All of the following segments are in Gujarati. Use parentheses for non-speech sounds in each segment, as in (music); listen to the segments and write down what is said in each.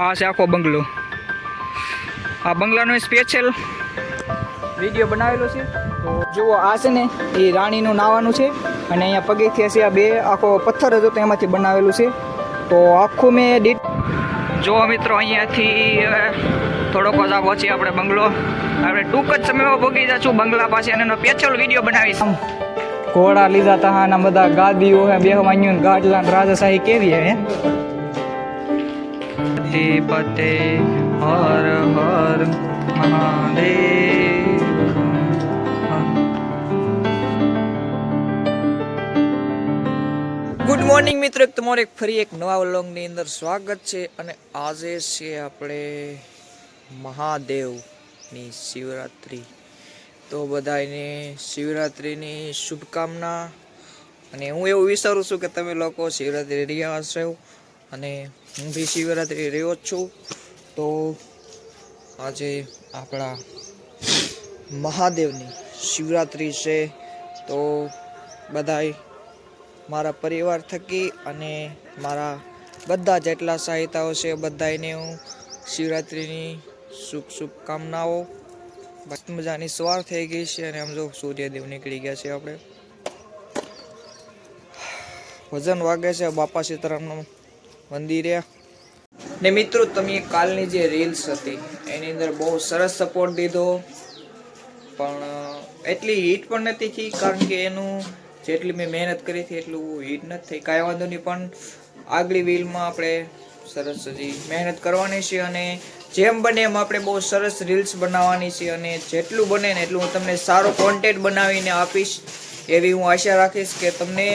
આ છે આખો બંગલો. આ બંગલાનો સ્પેશિયલ વીડિયો બનાવેલો છે. તો જુઓ આ છે ને, એ રાણીનું નાવાનું છે અને અહીંયા પગથિયા છે આ બે આખો પથ્થર હતો એમાંથી બનાવેલું છે. તો આખું મેં ડીટ જો મિત્રો, અહીંયાથી થોડોક જ છે આપણે બંગલો. આપણે ટૂંક જ સમયમાં પગી જશું બંગલા પાસે અને એનો પેચલ વીડિયો બનાવીશ. ઘોડા લીધા હતા બધા ગાદીઓ બેહવાન્યું ગાડલા રાજાશાહી કેવી હે? પતે હર હર મહાદેવ ગુડ મોર્નિંગ મિત્રો. તમારે ફરી એક નવા વ્લોગની અંદર સ્વાગત છે અને આજે છે આપણે મહાદેવની શિવરાત્રિ. તો બધાને શિવરાત્રિની શુભકામના. અને હું એવું વિચારું છું કે તમે લોકો શિવરાત્રિ રહ્યા હશો. અને હું બી શિવરાત્રિ રહ્યો જ છું. તો આજે આપણા મહાદેવની શિવરાત્રિ છે. તો બધાય મારા પરિવાર થકી અને મારા બધા જેટલા સહાયતાઓ છે બધાને હું શિવરાત્રિની શુભ શુભકામનાઓ. મસ્ત મજાની સવાર થઈ ગઈ છે અને આમ જો સૂર્યદેવ નીકળી ગયા છે આપણે. ભજન વાગે છે, બાપા સીતારામનું મંદિરે ને મિત્રો, તમે કાલની જે રીલ્સ હતી, એની અંદર બહુ સરસ સપોર્ટ દીધો. પણ એટલી હિટ પણ નથી થઈ, કારણ કે એનું જેટલી મેં મહેનત કરી હતી, એટલું હિટ નથી થઈ. કાંઈ વાંધો નહીં, પણ આગલી રીલમાં આપણે સરસ હજી મહેનત કરવાની છે અને જેમ બને એમ આપણે બહુ સરસ રીલ્સ બનાવવાની છે અને જેટલું બને ને એટલું હું તમને સારો કોન્ટેન્ટ બનાવીને આપીશ. એવી હું આશા રાખીશ કે તમને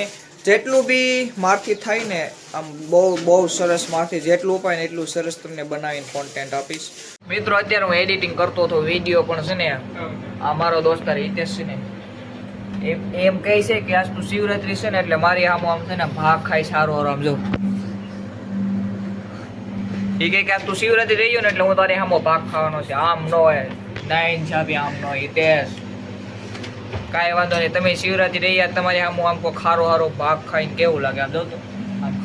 જેટલું બી મારથી થાય ને આમ બહુ બહુ સરસ માથી જેટલું ઉપાય ને એટલું સરસ તમને બનાવીને કોન્ટેન્ટ આપીશ. મિત્રો, અત્યારે હું એડિટિંગ કરતો હતો વીડિયો પણ છે ને, આ મારો દોસ્તાર હિતેશ છે ને, એમ એમ કહે છે કે આજ તું શિવરાત્રી છે ને, એટલે મારી આમ આમ છે ને ભાગ ખાઈ સારો હારો આમ જો. એ કહે કે આજ તું શિવરાત્રી રહ્યો ને, એટલે હું તારી આમો ભાગ ખાવાનો છે. આમ ન હોય. નાઈન છાપી આમ ન હિતેશ, કાંઈ વાંધો નહીં. તમે શિવરાત્રી રહ્યા તમારી આમ આમ કોઈ ખારો હારો ભાગ ખાઈને કેવું લાગે? આમ જો તો.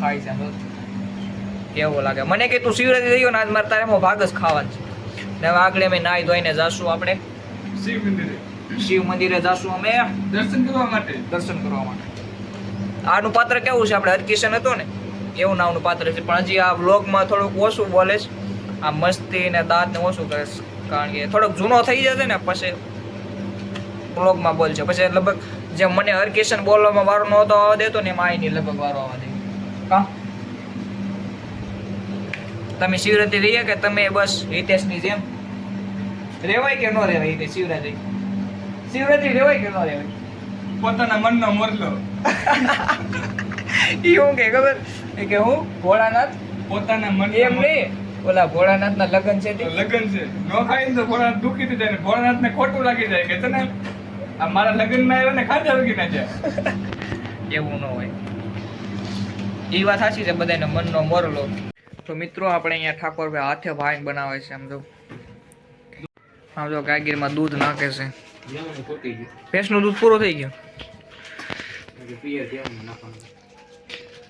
ખાઈ છે જો. કેવું લાગે? મને કે તું શિવરાત્રી રહ્યો ને આજ મારે તારે ભાગ જ ખાવાનો છે. ને હવે આગળ અમે નાહી ધોઈને જાશું આપણે. શિવ મંદિરે. શિવ મંદિરે જાશું અમે. દર્શન કરવા માટે. દર્શન કરવા માટે. આનું પાત્ર કેવું છે? આપણે હરકિશન હતો ને એવું નામનું પાત્ર છે. પણ હજી આ બ્લોગમાં થોડુંક ઓછું બોલે છે. આ મસ્તી ને દાંત ને ઓછું કરે છે. કારણ કે થોડોક જૂનો થઈ જશે ને પછી બ્લોગમાં બોલશે પછી લગભગ જેમ મને હરકિશન બોલવામાં વારો નહોતો આવવા દેતો ને એમાં આઈની લગભગ વારો આવવા દે. કા? તમે શિવરાત્રિ રહીએ કે તમે બસ હિતેશની જેમ? રેવાય કે ન રેવાય હિતેશ શિવરાત્રી? શિવરાત્રી રેવાય કે ન રેવાય? પોતાના મનનો મોરલો. (laughs) ઈ હું કે ખબર? કે હું? ભોળાનાથ? પોતાના મન એમ નહીં. ઓલા ભોળાનાથ ના લગ્ન છે તે. લગન છે. નો ખાઈ તો ભોળાનાથ દુખી થઈ જાય ને ભોળાનાથ ને ખોટું લાગી જાય કે તને આ મારા લગ્નમાં આવ્યો ને ખાધા વગી ના જાય એવું ન હોય. એ વાત સાચી છે બધાને મનનો મોરલો તો મિત્રો, આપણે અહીંયા ઠાકોરભાઈ હાથે ભાઈ બનાવે છે, આમ જો. આમ જો ગાગીરમાં દૂધ નાખે છે. ભેંસનું દૂધ પૂરું થઈ ગયું?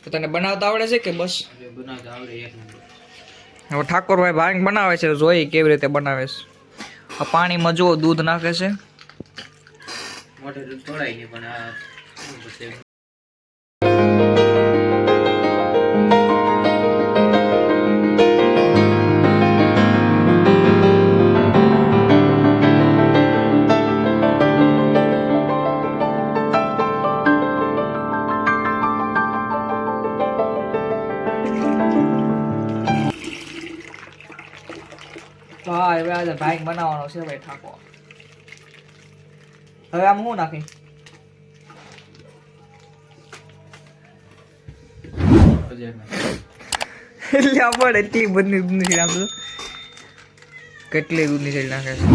તો તને બનાવતા આવડે છે કે બસ? હવે ઠાકોરભાઈ ભાંગ બનાવે છે જોઈ કેવી રીતે બનાવે છે. પાણીમાં જુઓ, દૂધ નાખે છે. હા હવે આજે ભાંગ બનાવવાનો છે ભાઈ ઠાકોર હવે આમ શું નાખી એટલે આપણે એટલી બધી દૂધની છેડ આમ તો કેટલી દૂધની છેડ નાખે છે?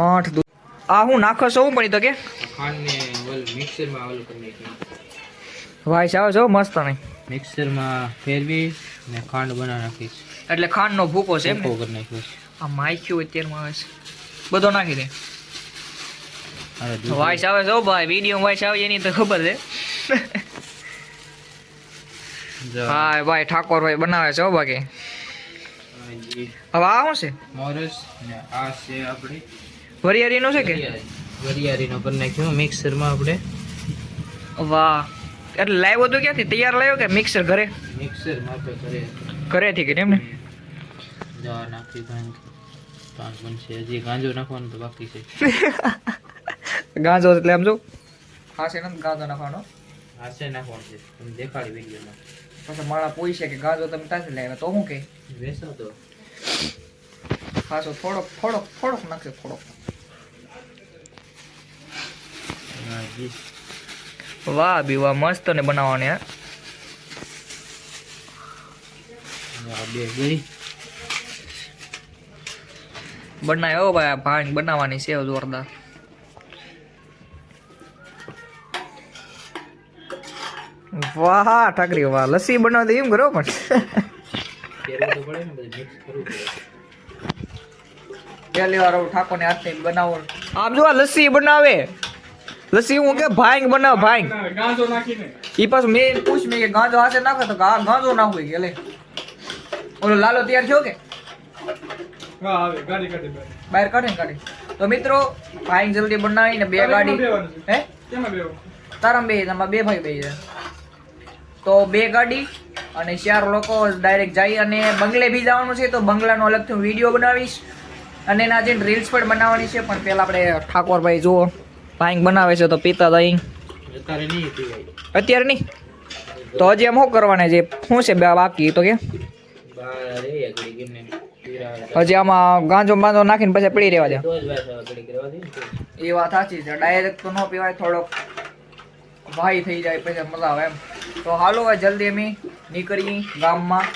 આઠ દૂધ આ હું નાખો છો હું પણ તો કે? ભાઈ સાવ છો મસ્ત નહીં મિક્સરમાં ફેરવી ને ખાંડ બનાવી નાખીશ. એટલે ખાંડનો ભૂકો છે ભૂકો કરી નાખીશ. આ માખ્યું અત્યારમાં આવે છે. બધો નાખી દે. વાઈસ આવે છે ભાઈ વીડિયો વાઇસ આવે એની તો ખબર છે. હા ભાઈ ઠાકોર ભાઈ બનાવે છે બાકી. હવે આ શું મોરસ ને આ છે આપણી. છે વરિયાળીનું છે કે? વરિયાળીનો કરી નાખ્યો. મિક્સરમાં આપણે વાહ. એટલે લાવ્યો તો ક્યાંથી? તૈયાર લાવ્યો કે મિક્સર ઘરે? મિક્સરમાં આપણે ઘરે ઘરેથી કે એમને? ને આ નાખી પાંચ બનશે હજી ગાંજો નાખવાનું તો બાકી છે. (laughs) ગાંજો એટલે આમ જો. છે ને ગાંજો નાખવાનો. હાસે નાખવાનો છે. તમે દેખાડી વિડીયોમાં. પછી મારા પૂછે કે ગાંજો તમે ત્યાંથી લાવ્યા? તો હું કે? વેસો તો. ખાસો થોડોક થોડોક થોડોક નાખશે થોડોક. વાહ બી વાહ મસ્ત ને બનાવવાની બનાવ્યો ભાઈ આ ભાંગ બનાવવાની છે જોરદાર. વાહ ઠાકરી વાહ લસ્સી બનાવતી એમ કરો પણ. પહેલી વાર ઠાકોર ને હાથની બનાવો. આમ જો આ લસ્સી બનાવે. લસ્સી હું કે ભાંગ બનાવ ભાંગ. ગાંજો નાખીને. ઈ પાછું મેં પૂછ મેં કે ગાંજો હાથે નાખે તો ગા ગાંજો નાખવું કે લે. ઓલો લાલો તૈયાર થયો કે? હા આવે ગાડી કાઢી બહાર કાઢે ને કાઢે તો મિત્રો ભાંગ જલ્દી બનાવીને બે ગાડી હે? કેમાં બેવું? તારામ બે તમારા બે ભાઈ બે છે. તો બે ગાડી અને ચાર લોકો ડાયરેક્ટ જઈ અને બંગલે બી જવાનું છે તો બંગલાનો અલગથી હું વીડિયો બનાવીશ. અને એના જે રીલ્સ પણ બનાવવાની છે પણ પહેલાં આપણે ઠાકોરભાઈ જુઓ ભાઈ બનાવે છે તો પીતા દહીં અત્યારે નહીં તો હજી એમ શું કરવાના છે? શું છે બાકી? તો કે? હજી આમાં ગાંજો બાંજો નાખીને પછી પડી રહેવા દે. એ વાત સાચી છે. ડાયરેક્ટ તો ન પીવાય થોડોક ભાઈ થઈ જાય પછી મજા આવે એમ. તો હાલો જલ્દી અમે નીકળી ગામમાં.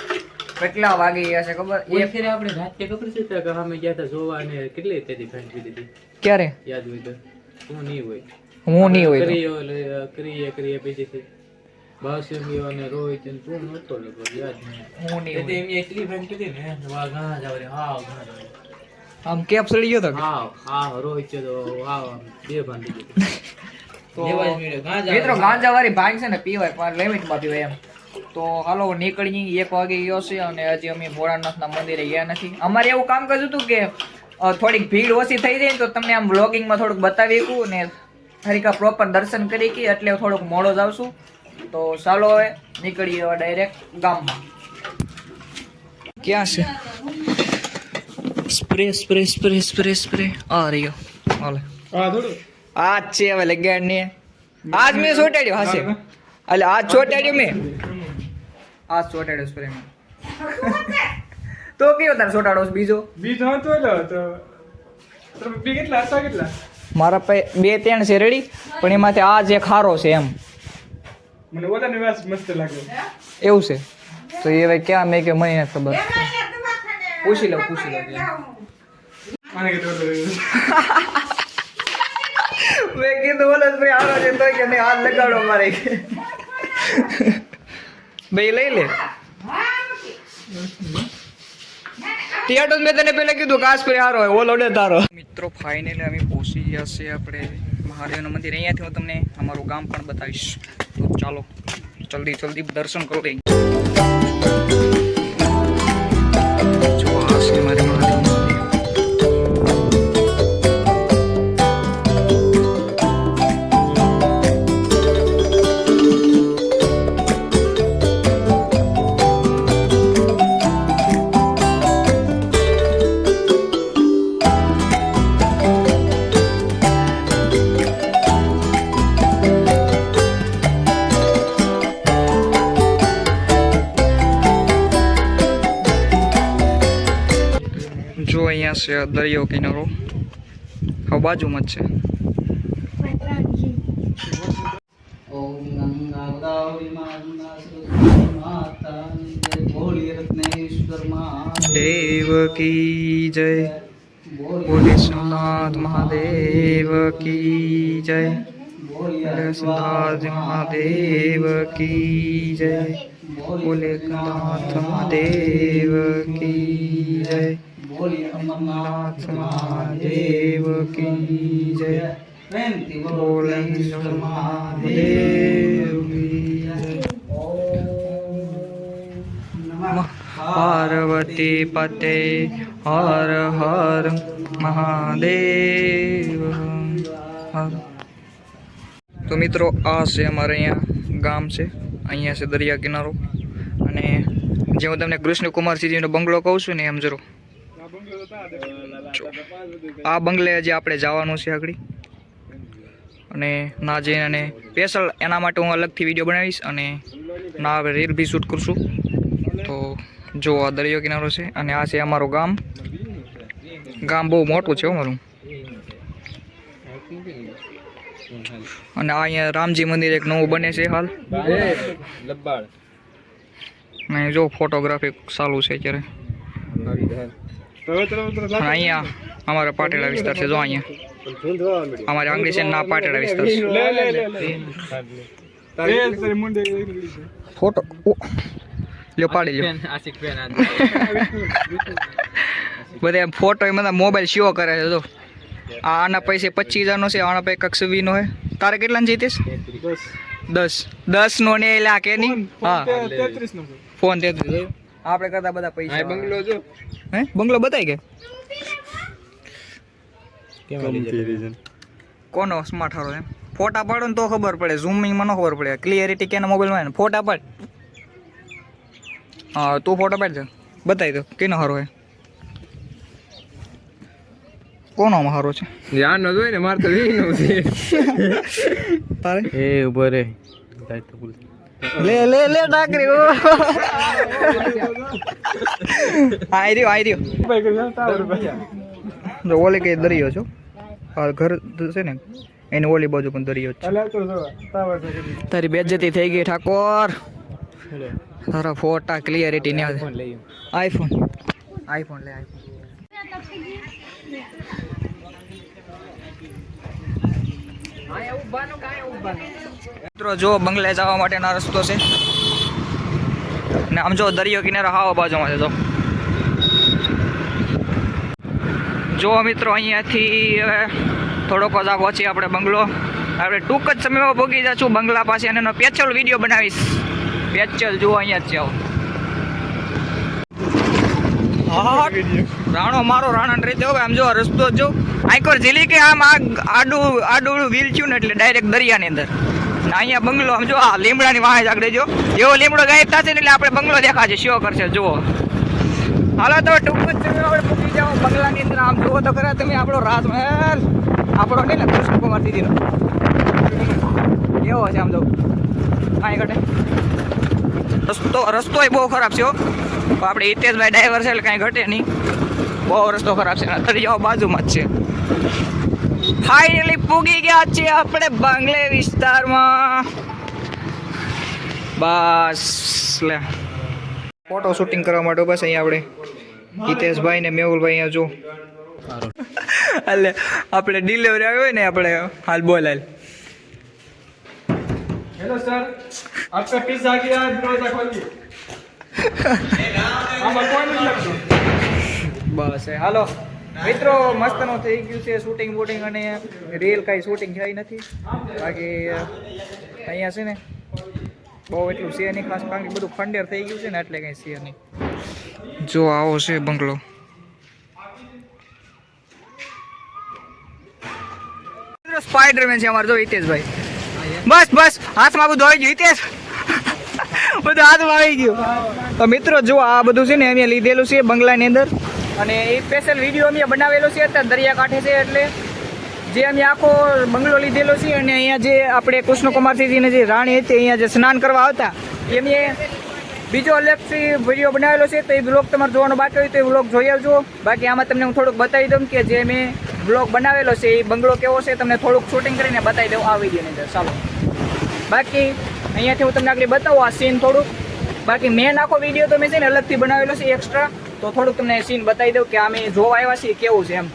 કેટલા વાગી ગયા છે ખબર? એ ફેરે આપણે રાતે ખબર છે કે અમે ગયા હતા જોવા ને કેટલી ફેંક પીધી હતી? ક્યારે? યાદ હોય તો. હું નહીં હોય. હું નહીં હોય કરીએ કરીએ કરીએ પછી અને રોહિત અને તું નહોતો લગભગ યાદ હું નહીં એટલે. એમ એટલી ને વાહ ઘણા જ આવે હાવ ઘણા આમ કેપ સડી ગયો તો? હાવ હાવ રોહિત છે તો આમ બે ભાન દીધી (laughs) મિત્રો ગાંજા વાળી ભાંગ છે ને પીવાય પણ લિમિટમાં પીવાય એમ. તો હાલો નીકળી એક વાગે ગયો છે અને હજી અમે ભોળાનાથના મંદિરે ગયા નથી. અમારે એવું કામ કર્યું હતું કે થોડીક ભીડ ઓછી થઈ જાય તો તમને આમ બ્લોગિંગમાં થોડુંક બતાવી શકું ને હરીકા પ્રોપર દર્શન કરી કે એટલે થોડુંક મોડો જ આવશું. તો ચાલો હવે નીકળીએ હવે ડાયરેક્ટ ગામમાં. ક્યાં છે? Spray spray spray spray spray આ રહ્યો. હાલે. આ છે હવે લગાડ ને આજ મેં ચોટાડ્યો હશે એટલે આજ ચોટાડ્યું મેં. આજ ચોટાડ્યો સ્પ્રે તો કયો તાર ચોટાડો બીજો? બીજો હતો કેટલા? હતા કેટલા? મારા પાસે બે ત્રણ છે રેડી પણ એમાંથી આ જે ખારો છે એમ. મને ઓલાની વાત મસ્ત લાગે. એવું છે? તો એ હવે ક્યાં મેં કે મને ખબર. પૂછી લઉં પૂછી લઉં. મેં કીધું બોલો ભાઈ હારો છે તો કે નહીં હાથ લગાડો મારે. (laughs) બે લઈ લે. ટિયાટો મેં તને પેલા કીધું કાશ પર હારો હોય, ઓલો ને તારો. મિત્રો ફાઇનલી અમે પહોંચી ગયા છે આપણે મહાદેવનું મંદિર. અહીંયાથી હું તમને અમારું ગામ પણ બતાવીશ. તો ચાલો, જલ્દી જલ્દી દર્શન કરો દઈએ જો આ મારે છે દરિયો કિનારો. હવે બાજુમાં જ છે. દેવ કી જય ભોળી મહાદેવ કી જય બોલે મહાદેવ કી જય બોલે નાથ મહાદેવ કી જય. ભોળી અમરનાથ નાથ મહાદેવ કી જય. પ્રેમથી બોલો મહાદેવ પાર્વતી પતે, હર હર મહાદેવ. તો મિત્રો, આ છે અમારે અહીંયા ગામ છે. અહીંયા છે દરિયા કિનારો. અને જે હું તમને કૃષ્ણકુમારસિંહજીનો બંગલો કહું છું ને, એમ જરો જો. આ બંગલે જે આપણે જવાનું છે આગળ. અને ના જઈને અને સ્પેશલ એના માટે હું અલગથી વીડિયો બનાવીશ અને ના રીલ બી શૂટ કરશું. તો જો આ દરિયો કિનારો છે અને આ છે અમારું ગામ. ગામ બહુ મોટું છે અમારું અને આ અહીંયા રામજી મંદિર એક નવું બને છે હાલ. જો ફોટોગ્રાફી ચાલુ છે અત્યારે. અહીંયા અમારો પાટેડા વિસ્તાર છે જો અહીંયા. અમારે આંગળી છે ના પાટેડા વિસ્તાર છે. ફોટો. લ્યો પાડી લ્યો. બધા ફોટો બધા મોબાઈલ શો કરે છે જો. આ આના પૈસે પચીસ હજારનો છે આના પૈસે કક્ષવીનો છે. તારે કેટલાનો જીતીશ દસ. દસ. નો ને આ કે નહીં? હા. ફોન તેત્રીસ. આપણે કરતા બધા પૈસા બંગલો જો. હે? બંગલો બતાય કે? કોનો સ્માર્ટ હારો એમ? ફોટા પાડો ને તો ખબર પડે. ઝૂમિંગમાં ન ખબર પડે. ક્લિયરિટી કેના મોબાઈલમાં ને ફોટા પાડ. હા તું ફોટો પાડ છે બતાવી દો કેનો હારો હે કોનો હારો છે? ધ્યાન ન જોઈ ને મારે તો વી નો છે. (laughs) તારે? એ ઊભો રે. લે લે લે ટાકરી ઓ. આઈ રહ્યો આઈ રહ્યો જો ઓલી કઈ દરિયો છો આ ઘર છે ને એની ઓલી બાજુ પણ દરિયો છે. તારી બેજતી થઈ ગઈ ઠાકોર. તારા ફોટા ક્લિયરિટી ને ફોન લઈ આઈફોન આઈફોન લે આઈફોન મિત્રો, જો બંગલે જવા માટેનો રસ્તો છે. ને આમ જો દરિયો કિનારો હાવ બાજુમાં છે, જો. જો મિત્રો, અહીંયાથી હવે થોડોક જ આ પહોંચી આપણે બંગલો. આપણે ટૂંક જ સમયમાં પહોંચી જશું બંગલા પાસે અને એનો પેચલ વીડિયો બનાવીશ. પેચલ જુઓ અહીંયા જ જાઓ. રાણો, મારો રાણા રીતે આમ જો રસ્તો જો. આઈકોર ઝીલી કે આમ આડું આડું વ્હીલ થયું ને એટલે ડાયરેક્ટ દરિયાની અંદર. અહીંયા બંગલો, આમ જો આ લીમડાની વાહે આગળ જો. એવો લીમડો ગાયબ થશે ને એટલે આપણે બંગલો દેખાશે, શો કરશે, જુઓ. હાલો તો ટૂંક જ આપણે પૂછી જાઓ. બંગલાની અંદર આમ જુઓ તો ખરા, તમે આપણો રાજમહેલ, આપણો નહીં ને કૃષ્ણકુમાર દીદીનો એવો છે આમ જો. કાંઈ ઘટે રસ્તો રસ્તો બહુ ખરાબ છે આપણે હિતેશભાઈ ડ્રાઈવર છે એટલે કાંઈ ઘટે નહીં. બહુ રસ્તો ખરાબ છે. દરિયાઓ બાજુમાં જ છે. ફાઇનલી પૂગી ગયા છીએ આપણે બંગલે વિસ્તારમાં. બસ લે. ફોટો શૂટિંગ કરવા માટે બસ અહીંયા આપણે. હિતેશભાઈ ને મેહુલભાઈ અહીંયા જો. એટલે આપણે ડિલિવરી આવ્યો ને આપણે હાલ બોલ હાલ. હેલો સર આપકા પિઝા ગયા દરવાજા ખોલીએ. (laughs) બસ હાલો. મિત્રો, મસ્તનું થઈ ગયું છે શૂટિંગ બૂટિંગ અને રીલ કાંઈ શૂટિંગ થઈ નથી. બાકી અહીંયા છે ને બહુ એટલું છે નહીં ખાસ, કારણ કે બધું ફંડેર થઈ ગયું છે ને એટલે કંઈ છે નહીં. જો આવો છે બંગલો. સ્પાઈડરમેન છે અમારે, જો હિતેશભાઈ. બસ બસ, હાથમાં બધું આવી ગયું, હિતેશ. (laughs) બધું હાથમાં આવી ગયું. તો મિત્રો, જો આ બધું છે ને અમે લીધેલું છે બંગલાની અંદર. અને એ સ્પેશિયલ વીડિયો અમે બનાવેલો છે, અત્યારે દરિયાકાંઠે છે એટલે જે અમે આખો બંગલો લીધેલો છે અને અહીંયા જે આપણે કૃષ્ણકુમારજીને જે રાણી હતી, અહીંયા જે સ્નાન કરવા આવતા, એ અમે બીજો અલગથી વીડિયો બનાવેલો છે, તો એ બ્લોગ તમારે જોવાનો બાકી હોય તો એ બ્લોગ જોઈ આવજો. બાકી આમાં તમને હું થોડુંક બતાવી દઉં કે જે મેં બ્લોગ બનાવેલો છે, એ બંગલો કેવો છે, તમને થોડુંક શૂટિંગ કરીને બતાવી દઉં આ વિડીયોની અંદર. ચાલો. બાકી અહીંયાથી હું તમને આગળ બતાવું આ સીન થોડુંક. બાકી મેન આખો વીડિયો તો મેં છે ને અલગથી બનાવેલો છે એક્સ્ટ્રા તો થોડુંક તમને સીન બતાવી દઉં કે અમે જોવા આવ્યા છીએ, કેવું છે એમ.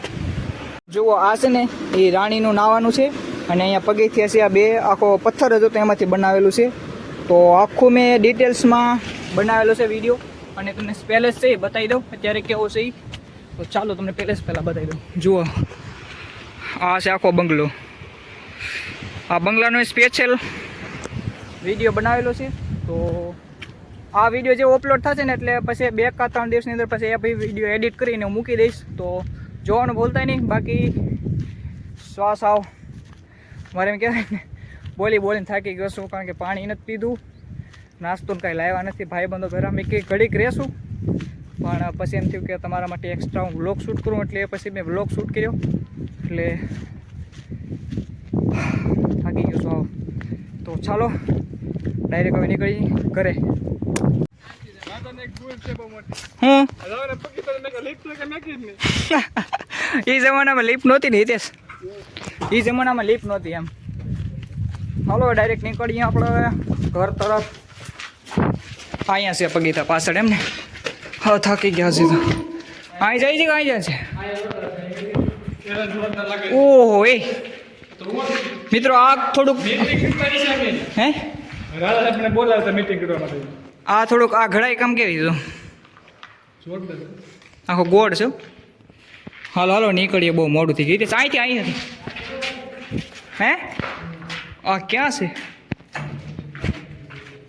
જુઓ, આ છે ને એ રાણીનું નાવાનું છે અને અહીંયા પગથિયા છે આ બે, આખો પથ્થર હતો તો એમાંથી બનાવેલું છે. તો આખું મેં ડિટેલ્સમાં બનાવેલો છે વીડિયો અને તમને પેલેસ છે એ બતાવી દઉં, અત્યારે કેવો છે તો ચાલો તમને પેલેસ પહેલાં બતાવી દઉં. જુઓ, આ છે આખો બંગલો. આ બંગલાનો સ્પેશિયલ વીડિયો બનાવેલો છે. તો આ વીડિયો જે અપલોડ થશે ને એટલે પછી બે કા ત્રણ દિવસની અંદર પછી એ વીડિયો એડિટ કરીને હું મૂકી દઈશ. તો જોવાનું ભૂલતા નહીં. બાકી શ્વાસ આવ. મારે એમ કહેવાય ને, બોલી બોલીને થાકી ગયો છું કારણ કે પાણી નથી પીધું. નાસ્તો કાંઈ લાવ્યા નથી. ભાઈ બંધો ઘરે અમે કંઈ ઘડીક રહેશું. પણ પછી એમ થયું કે તમારા માટે એક્સ્ટ્રા હું વ્લોગ શૂટ કરું એટલે પછી મેં વ્લોગ શૂટ કર્યો. એટલે (sighs) થાકી ગયો છું તો ચાલો ડાયરેક્ટ હવે નીકળી ઘરે માતાને એક ભૂલ છે બહુ મોટી હું? એ (laughs) જમાનામાં લીપ નહોતી ને હિતેશ. એ જમાનામાં લીપ નહોતી એમ. હાલો ડાયરેક્ટ નીકળીએ આપણે ઘર તરફ. અહીંયા છે પગીતા પાછળ એમ ને? હા થાકી ગયા છે તો. અહીં જાય છે કે અહીં જાય છે? ઓહો એ. મિત્રો આ થોડુંક હે? બોલાવતા મીટિંગ કરવા માટે. આ થોડુંક આ ઘડાઈ કામ કેવી છે આખો ગોળ છે હાલો હાલો નીકળીએ બહુ મોડું થઈ ગયું. અહીંથી અહીંથી હે? આ ક્યાં છે?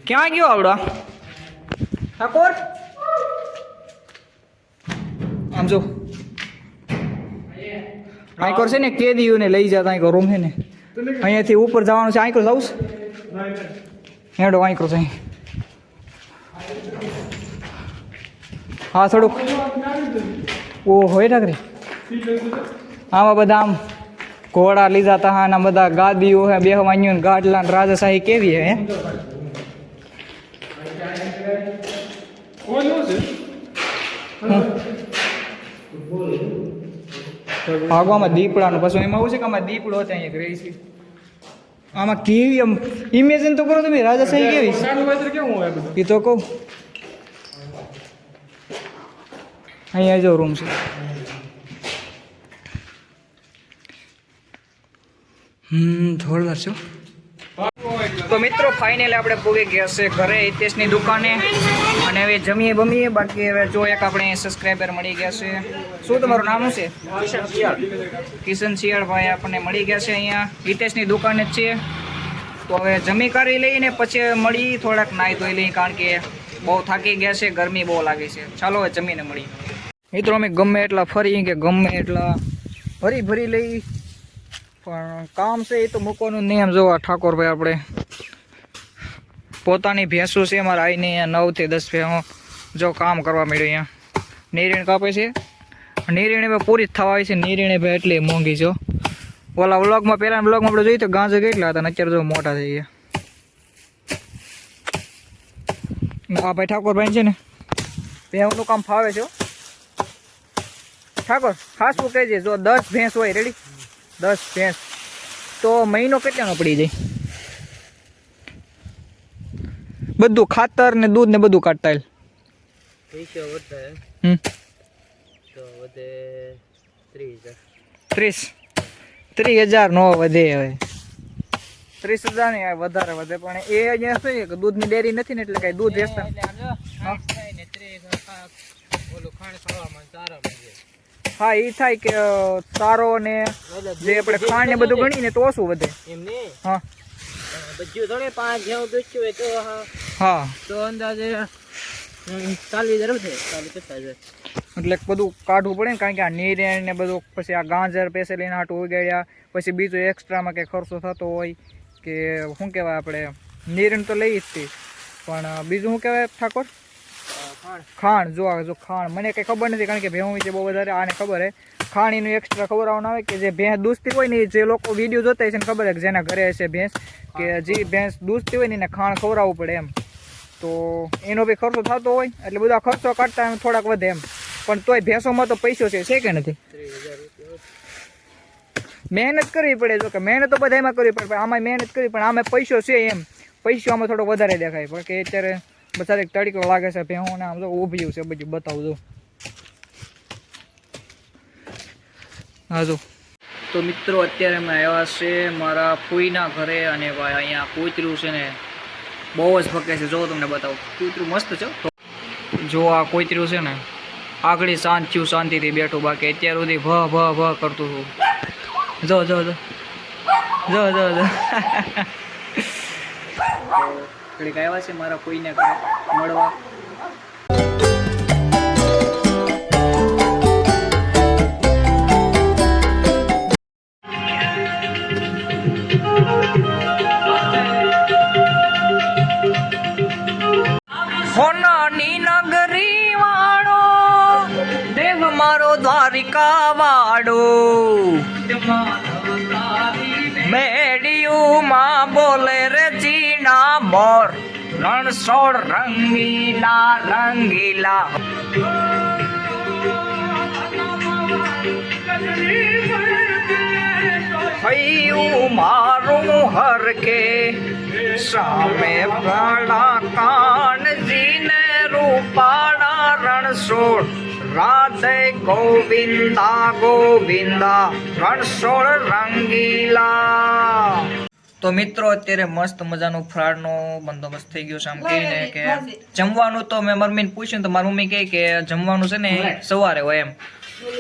ક્યાં ગયો આવડો? ઠાકોર? આમ જો. આઈકોર છે ને કેદીઓને લઈ જતા આઈકોર રૂમ છે ને. અહીંયાથી ઉપર જવાનું છે આઈકોર જવું છે. હેડો આઈકોર છે અહીં. હા, થોડુંક. ઓહો એ ઠાકરે. આમાં બધા આમ ઘોડા લીધા તા હા આમ બધા ગાદીઓ હે બેહવાનીઓ ને ગાડલા ને રાજાશાહી કેવી હે ભાગવામાં દીપડાનું, પછી એમાં આવું છે કે આમાં દીપડો હતો, અહીંયા રહી આમાં કેવી આમ ઇમેજિન તો કરો તમે રાજાશાહી કેવી કેવું હોય એ તો કહું. અહીંયા જો રૂમ છે. હમ થોડવાર છો. તો મિત્રો ફાઇનલી આપણે પૂરી ગયા છે ઘરે હિતેશની દુકાને. અને હવે જમીએ બમીએ બાકી હવે જો એક આપણે સબસ્ક્રાઈબર મળી ગયા છે. શું તમારું નામ છે? કિશન શિયાળભાઈ આપણને મળી ગયા છે અહીંયા. હિતેશની દુકાને જ છે. તો હવે જમી કરી લઈને પછી મળી થોડાક નાહી ધોઈ લઈ કારણ કે બહુ થાકી ગયા છે ગરમી બહુ લાગે છે. ચાલો હવે જમીને મળી. મિત્રો અમે ગમે એટલા ફરી કે ગમે એટલા ફરી ભરી લઈ પણ કામ છે એ તો મૂકવાનું નહીં એમ જોવા ઠાકોરભાઈ આપણે. પોતાની ભેંસો છે મારા આવીને અહીંયા નવથી દસ ભેંસો જો કામ કરવા મળ્યું અહીંયા. નીરીણ કાપે છે. નીરીણે પૂરી જ થવા આવી છે. નીરીણે ભાઈ એટલી મોંઘી છો ઓલા વ્લોગમાં પહેલાના વ્લોગમાં આપણે જોઈએ તો ગાંજે કેટલા હતા અત્યારે જો મોટા થઈ ગયા. હા ભાઈ ઠાકોરભાઈ છે ને ભેંસનું કામ ફાવે છે ઠાકોર, ખાસ શું કહેજે જો દસ ભેંસ હોય રેડી દસ ભેંસ. તો મહિનો કેટલાનો પડી જાય? બધું ખાતર ને દૂધ ને બધું કાઢતા ત્રીસ હજાર. ત્રીસ. હજાર નો વધે હવે. ત્રીસ હજાર ને વધારે વધે પણ એ અહીંયા શું છે કે દૂધની ડેરી નથી ને એટલે કઈ દૂધ વેચતા? ઓલું ખાણ ખાવામાં સારા મળે હા એ થાય કે તારો સારો ને જે આપણે ખાંડ ને બધું ગણીને તો ઓછું વધે. એમને હા. બધું થોડે પાંચ જેવું દૂધ હોય તો હા. હા. તો અંદાજે ચાલીસ હજાર વધે. ચાલીસ પચાસ એટલે બધું કાઢવું પડે ને કારણ કે આ નીરેણ ને બધું પછી આ ગાજર પેસે લઈને હાટું ઉગાડ્યા. પછી બીજું એક્સ્ટ્રામાં કંઈ ખર્ચો થતો હોય કે શું કહેવાય આપણે નિરણ તો લઈ જ હતી પણ બીજું શું કહેવાય ઠાકોર? ખાણ. જો જો ખાણ. મને કંઈ ખબર નથી કારણ કે ભેહું વિશે બહુ વધારે આને ખબર હે. ખાણ એનું એક્સ્ટ્રા ખબર આવવાનું આવે કે જે ભેંસ દૂધતી હોય ને એ જે લોકો વીડિયો જોતા હોય છે એને ખબર છે કે જેના ઘરે હશે ભેંસ કે જે ભેંસ દૂધતી હોય ને એને ખાણ ખવડાવવું પડે એમ. તો એનો બી ખર્ચો થતો હોય એટલે બધા ખર્ચો કાઢતા એમ થોડાક વધે એમ. પણ તોય ભેંસોમાં તો પૈસો છે છે કે નથી? મહેનત કરવી પડે જો કે મહેનત તો બધામાં કરવી પડે પણ આમાં મહેનત કરવી પણ આમાં પૈસો છે એમ. પૈસો આમાં થોડો વધારે દેખાય પણ કે અત્યારે બચારે તડીકો લાગે છે ભેહોને આમ તો ઊભી છે બધું, બતાવું હા, જો. તો મિત્રો, અત્યારે અમે આવ્યા છે મારા ફૂઈના ઘરે અને ભાઈ અહીંયા કૂતરું છે ને બહુ જ ફકે છે. જો તમને બતાવું. કૂતરું મસ્ત છે જો આ કૂતરું છે ને, આગળ શાંત થયું, શાંતિથી બેઠું. બાકી અત્યાર સુધી ભ ભ ભ કરતું હતું. જો જો જો. જો જો જો. (laughs) ઘડીક આવ્યા છે મારા કોઈને મળવા. મારો દ્વારિકા વાડો મેડિયું માં બોલે રે મોર, રણછોડ રંગીલા રંગીલા. હૈયું મારું હરકે, સામે પાડા કાનજીને રૂપાડા રણછોડ. રાધે ગોવિંદા ગોવિંદા, રણછોડ રંગીલા. તો મિત્રો અત્યારે મસ્ત મજાનું ફ્રાળનો બંદોબસ્ત થઈ ગયો છે આમ કહીને કે જમવાનું તો મેં મમ્મીને પૂછ્યું તો મારી મમ્મી કહે કે જમવાનું છે ને સવારે હોય એમ.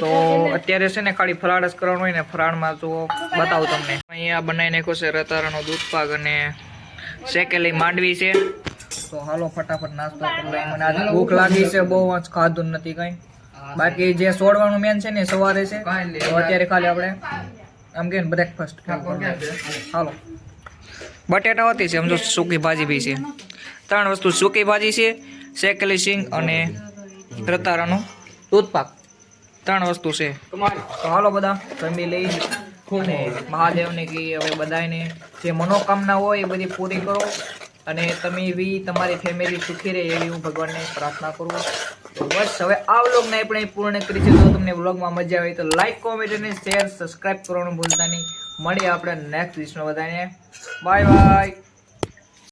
તો અત્યારે છે ને ખાલી ફરાળ જ કરવાનો હોય ને ફરાળમાં તો બતાવું તમને. અહીંયા બનાવી નાખ્યો છે રતારાનો દૂધ પાક અને શેકેલી માંડવી છે. તો હાલો ફટાફટ નાસ્તો કરી લઈએ. મને આજે ભૂખ લાગી છે બહુ જ ખાધું નથી કઈ. બાકી જે સોડવાનું મેન છે ને સવારે છે. તો અત્યારે ખાલી આપણે આમ કે બ્રેકફાસ્ટ હાલો. બટેટા હતી છે, સમજો, સૂકી ભાજી બી છે. ત્રણ વસ્તુ સૂકી ભાજી છે, શેકેલી સિંગ અને રતારાનો ઉત્પાક ત્રણ વસ્તુ છે. તો હાલો બધા, જમી લઈ અને મહાદેવને કહી હવે બધાને જે મનોકામના હોય એ બધી પૂરી કરો. અને તમે બી તમારી ફેમિલી સુખી રહે એવી હું ભગવાનને પ્રાર્થના કરું તો બસ, હવે આ વ્લોગને આપણે પૂર્ણ કરી છે. તો તમને વ્લોગમાં મજા આવી તો લાઈક કોમેન્ટ અને શેર સબસ્ક્રાઇબ કરવાનું ભૂલતા નહીં. મળીએ આપણે નેક્સ્ટ વિડીયોમાં બધાને. Bye bye